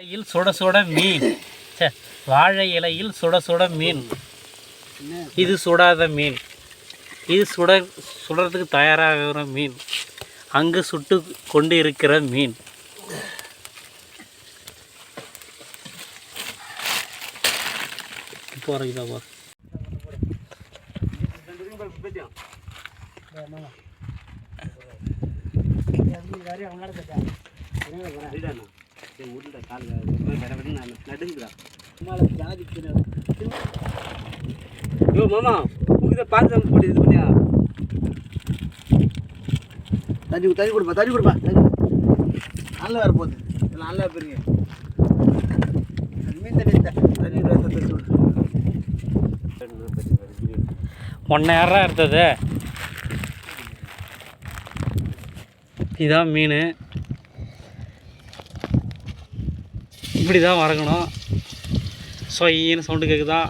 இலையில் சுட சுட மீன். ச்சே, வாழை இலையில் சுட சுட மீன். இது சுடாத மீன். இது சுட சுடுறதுக்கு தயாராகிற மீன். அங்கு சுட்டு கொண்டு இருக்கிற மீன் போகிறீங்களா போ யோ மாமா உங்ககிட்ட பார்த்து போட்டு இது பண்ணியா? தண்ணி தண்ணி கொடுப்பா தண்ணி கொடுப்பா தண்ணி நல்லா வர போகுது. இதெல்லாம் நல்லா பெரிய மீன் தண்ணி தண்ணி ஒன்றை யாரா இருந்தது இதான் மீன். இப்படி தான் வறக்கணும் சொயின்னு சவுண்டு கேட்குதா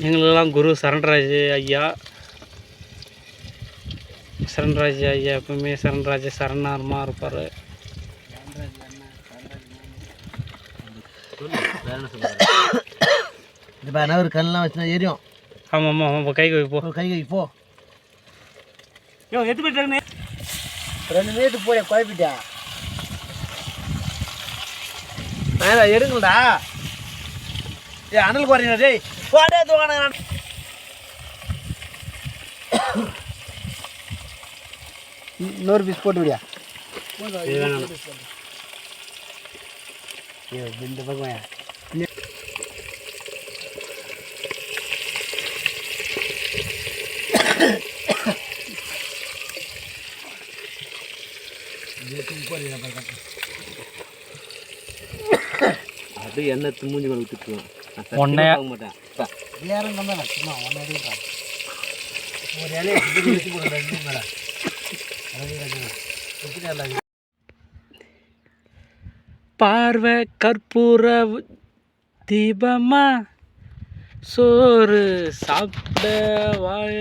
எங்களுக்கெல்லாம் குரு சரண்ராஜ் ஐயா. சரண்ராஜ் ஐயா எப்பவுமே சரண்ராஜ் சரணாரமாக இருப்பார். இது பா நான் ஒரு கல்லாம் வச்சுனா எரியும். ஆமாம் ஆமாம் ஆமாம் கை கை போ. கை கை போ. யோ எத்து போயிட்டாங்கண்ணே ரெண்டு மீட்டு போய் குழப்பிட்டியா மேல எடுங்கடா. ஏ அனல் குறைங்க டேய். போடே தூக்கான இன்னொரு பீஸ் போட்டு விடியா? இந்த பக்கம் அது என்ன மூஞ்சி மேலே ஊற்றிட்டுருவோம் ஒண்ணே- மாட்டேன். வேறம் தான் சும்மா ஒன்று எடுக்கா ஒரு இலையை சுற்றி வச்சு போடுறேன் மேலே? பார்வை கற்பூர தீபமா சோறு சாப்பிட வாய